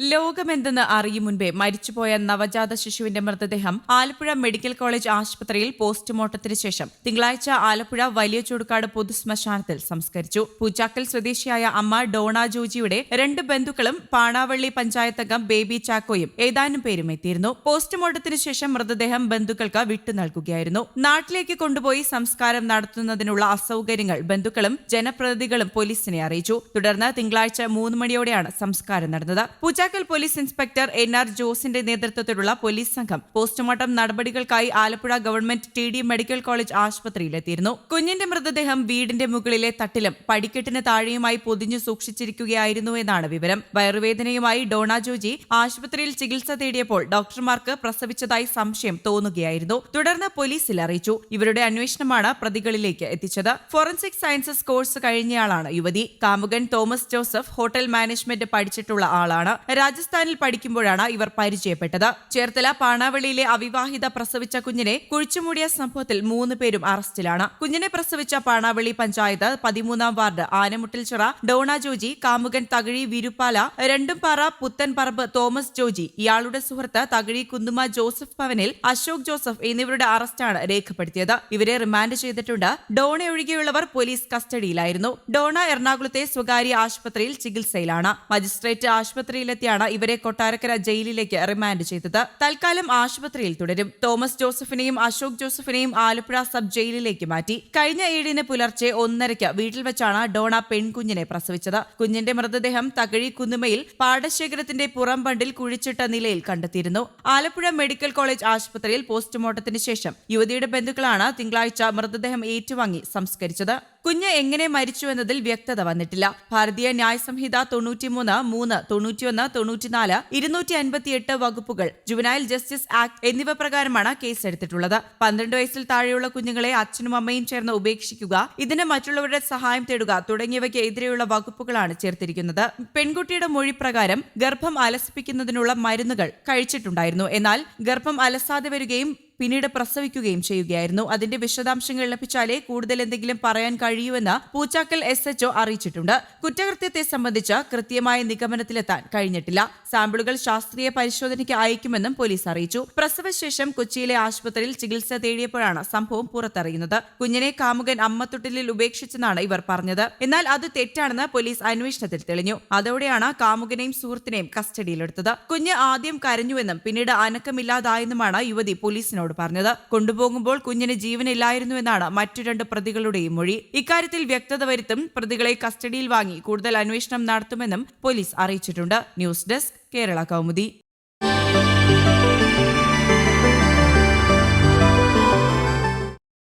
ലോകമെന്തെന്ന് അറിയും മുൻപേ മരിച്ചുപോയ നവജാത ശിശുവിന്റെ മൃതദേഹം ആലപ്പുഴ മെഡിക്കൽ കോളേജ് ആശുപത്രിയിൽ പോസ്റ്റ്മോർട്ടത്തിന് ശേഷം തിങ്കളാഴ്ച ആലപ്പുഴ വലിയ ചൂടുകാട് പൊതുശ്മശാനത്തിൽ സംസ്കരിച്ചു. പൂച്ചാക്കൽ സ്വദേശിയായ അമ്മ ഡോണ ജോജിയുടെ രണ്ട് ബന്ധുക്കളും പാണാവള്ളി പഞ്ചായത്ത് അംഗം ബേബി ചാക്കോയും ഏതാനും പേരും എത്തിയിരുന്നു. പോസ്റ്റ്മോർട്ടത്തിന് ശേഷം മൃതദേഹം ബന്ധുക്കൾക്ക് വിട്ടു നൽകുകയായിരുന്നു. നാട്ടിലേക്ക് കൊണ്ടുപോയി സംസ്കാരം നടത്തുന്നതിനുള്ള അസൌകര്യങ്ങൾ ബന്ധുക്കളും ജനപ്രതിനിധികളും പോലീസിനെ അറിയിച്ചു. തുടർന്ന് തിങ്കളാഴ്ച മൂന്ന് മണിയോടെയാണ് സംസ്കാരം നടന്നത്. Poochakkal police inspector N R ജോസിന്റെ നേതൃത്വത്തിലുള്ള പോലീസ് സംഘം പോസ്റ്റ്മോർട്ടം നടപടികൾക്കായി Alappuzha government T D medical college ആശുപത്രിയിലെത്തിയിരുന്നു. കുഞ്ഞിന്റെ മൃതദേഹം വീടിന്റെ മുകളിലെ തട്ടിലും പടിക്കെട്ടിന് താഴെയുമായി പൊതിഞ്ഞു സൂക്ഷിച്ചിരിക്കുകയായിരുന്നു എന്നാണ് വിവരം. വയറുവേദനയുമായി ഡോണ ജോജി ആശുപത്രിയിൽ ചികിത്സ തേടിയപ്പോൾ ഡോക്ടർമാർക്ക് പ്രസവിച്ചതായി സംശയം തോന്നുകയായിരുന്നു. തുടർന്ന് പോലീസിൽ അറിയിച്ചു. ഇവരുടെ അന്വേഷണമാണ് പ്രതികളിലേക്ക് എത്തിച്ചത്. ഫോറൻസിക് സയൻസസ് കോഴ്സ് കഴിഞ്ഞയാളാണ് യുവതി. കാമുകൻ തോമസ് ജോസഫ് ഹോട്ടൽ മാനേജ്മെന്റ് പഠിച്ചിട്ടുള്ള ആളാണ്. രാജസ്ഥാനിൽ പഠിക്കുമ്പോഴാണ് ഇവർ പരിചയപ്പെട്ടത്. ചേർത്തല പാണാവളിയിലെ അവിവാഹിത പ്രസവിച്ച കുഞ്ഞിനെ കുഴിച്ചുമൂടിയ സംഭവത്തിൽ മൂന്ന് പേരും അറസ്റ്റിലാണ്. കുഞ്ഞിനെ പ്രസവിച്ച പാണാവളി പഞ്ചായത്ത് പതിമൂന്നാം വാർഡ് ആനമുട്ടിൽച്ചിറ ഡോണ ജോജി കാമുകൻ തകഴി വിരുപ്പാല രണ്ടുംപാറ പുത്തൻപറമ്പ് തോമസ് ജോജി ഇയാളുടെ സുഹൃത്ത് തകഴി കുന്നുമ ജോസഫ് ഭവനിൽ അശോക് ജോസഫ് എന്നിവരുടെ അറസ്റ്റാണ് രേഖപ്പെടുത്തിയത്. ഇവരെ റിമാൻഡ് ചെയ്തിട്ടുണ്ട്. ഡോണ ഒഴികെയുള്ളവർ പോലീസ് കസ്റ്റഡിയിലായിരുന്നു. ഡോണ എറണാകുളത്തെ സ്വകാര്യ ആശുപത്രിയിൽ ചികിത്സയിലാണ്. മജിസ്ട്രേറ്റ് ആശുപത്രിയിലെത്തിയാണ് ഇവരെ കൊട്ടാരക്കര ജയിലിലേക്ക് റിമാൻഡ് ചെയ്തത്. തൽക്കാലം ആശുപത്രിയിൽ തുടരും. തോമസ് ജോസഫിനെയും അശോക് ജോസഫിനെയും ആലപ്പുഴ സബ് ജയിലിലേക്ക് മാറ്റി. കഴിഞ്ഞ ഏഴിന് പുലർച്ചെ ഒന്നരയ്ക്ക് വീട്ടിൽ വെച്ചാണ് ഡോണ പെൺകുഞ്ഞിനെ പ്രസവിച്ചത്. കുഞ്ഞിന്റെ മൃതദേഹം തകഴി കുന്നുമയിൽ പാടശേഖരത്തിന്റെ പുറംബണ്ടിൽ കുഴിച്ചിട്ട നിലയിൽ കണ്ടെത്തിയിരുന്നു. ആലപ്പുഴ മെഡിക്കൽ കോളേജ് ആശുപത്രിയിൽ പോസ്റ്റ്മോർട്ടത്തിന് ശേഷം യുവതിയുടെ ബന്ധുക്കളാണ് തിങ്കളാഴ്ച മൃതദേഹം ഏറ്റുവാങ്ങി സംസ്കരിച്ചത്. കുഞ്ഞ് എങ്ങനെ മരിച്ചു എന്നതിൽ വ്യക്തത വന്നിട്ടില്ല. ഭാരതീയ ന്യായ സംഹിത തൊണ്ണൂറ്റിമൂന്ന് മൂന്ന് തൊണ്ണൂറ്റിയൊന്ന് തൊണ്ണൂറ്റിനാല് ഇരുന്നൂറ്റി അൻപത്തിയെട്ട് വകുപ്പുകൾ ജുവനൈൽ ജസ്റ്റിസ് ആക്ട് എന്നിവ പ്രകാരമാണ് കേസെടുത്തിട്ടുള്ളത്. പന്ത്രണ്ട് വയസ്സിൽ താഴെയുള്ള കുഞ്ഞുങ്ങളെ അച്ഛനും അമ്മയും ചേർന്ന് ഉപേക്ഷിക്കുക ഇതിന് മറ്റുള്ളവരുടെ സഹായം തേടുക തുടങ്ങിയവയ്ക്ക് എതിരെയുള്ള വകുപ്പുകളാണ് ചേർത്തിരിക്കുന്നത്. പെൺകുട്ടിയുടെ മൊഴി പ്രകാരം ഗർഭം അലസിപ്പിക്കുന്നതിനുള്ള മരുന്നുകൾ കഴിച്ചിട്ടുണ്ടായിരുന്നു. എന്നാൽ ഗർഭം അലസാതെ വരികയും പിന്നീട് പ്രസവിക്കുകയും ചെയ്യുകയായിരുന്നു. അതിന്റെ വിശദാംശങ്ങൾ ലഭിച്ചാലേ കൂടുതൽ എന്തെങ്കിലും പറയാൻ കഴിയൂവെന്ന് പൂച്ചാക്കൽ എസ് എച്ച്ഒ അറിയിച്ചിട്ടുണ്ട്. കുറ്റകൃത്യത്തെ സംബന്ധിച്ച് കൃത്യമായ നിഗമനത്തിലെത്താൻ കഴിഞ്ഞിട്ടില്ല. സാമ്പിളുകൾ ശാസ്ത്രീയ പരിശോധനയ്ക്ക് അയക്കുമെന്നും പോലീസ് അറിയിച്ചു. പ്രസവശേഷം കൊച്ചിയിലെ ആശുപത്രിയിൽ ചികിത്സ തേടിയപ്പോഴാണ് സംഭവം പുറത്തറിയുന്നത്. കുഞ്ഞിനെ കാമുകൻ അമ്മത്തൊട്ടിലിൽ ഉപേക്ഷിച്ചെന്നാണ് ഇവർ പറഞ്ഞത്. എന്നാൽ അത് തെറ്റാണെന്ന് പോലീസ് അന്വേഷണത്തിൽ തെളിഞ്ഞു. അതോടെയാണ് കാമുകനെയും സുഹൃത്തിനെയും കസ്റ്റഡിയിലെടുത്തത്. കുഞ്ഞ് ആദ്യം കരഞ്ഞുവെന്നും പിന്നീട് അനക്കമില്ലാതായെന്നുമാണ് യുവതി പോലീസിനോട് പറഞ്ഞത്. കൊണ്ടുപോകുമ്പോൾ കുഞ്ഞിന് ജീവനില്ലായിരുന്നുവെന്നാണ് മറ്റു രണ്ട് പ്രതികളുടെയും മൊഴി. ഇക്കാര്യത്തിൽ വ്യക്തത വരുത്തും പ്രതികളെ കസ്റ്റഡിയിൽ വാങ്ങി കൂടുതൽ അന്വേഷണം നടത്തുമെന്നും പോലീസ് അറിയിച്ചിട്ടുണ്ട്. News desk Kerala Kaumudi.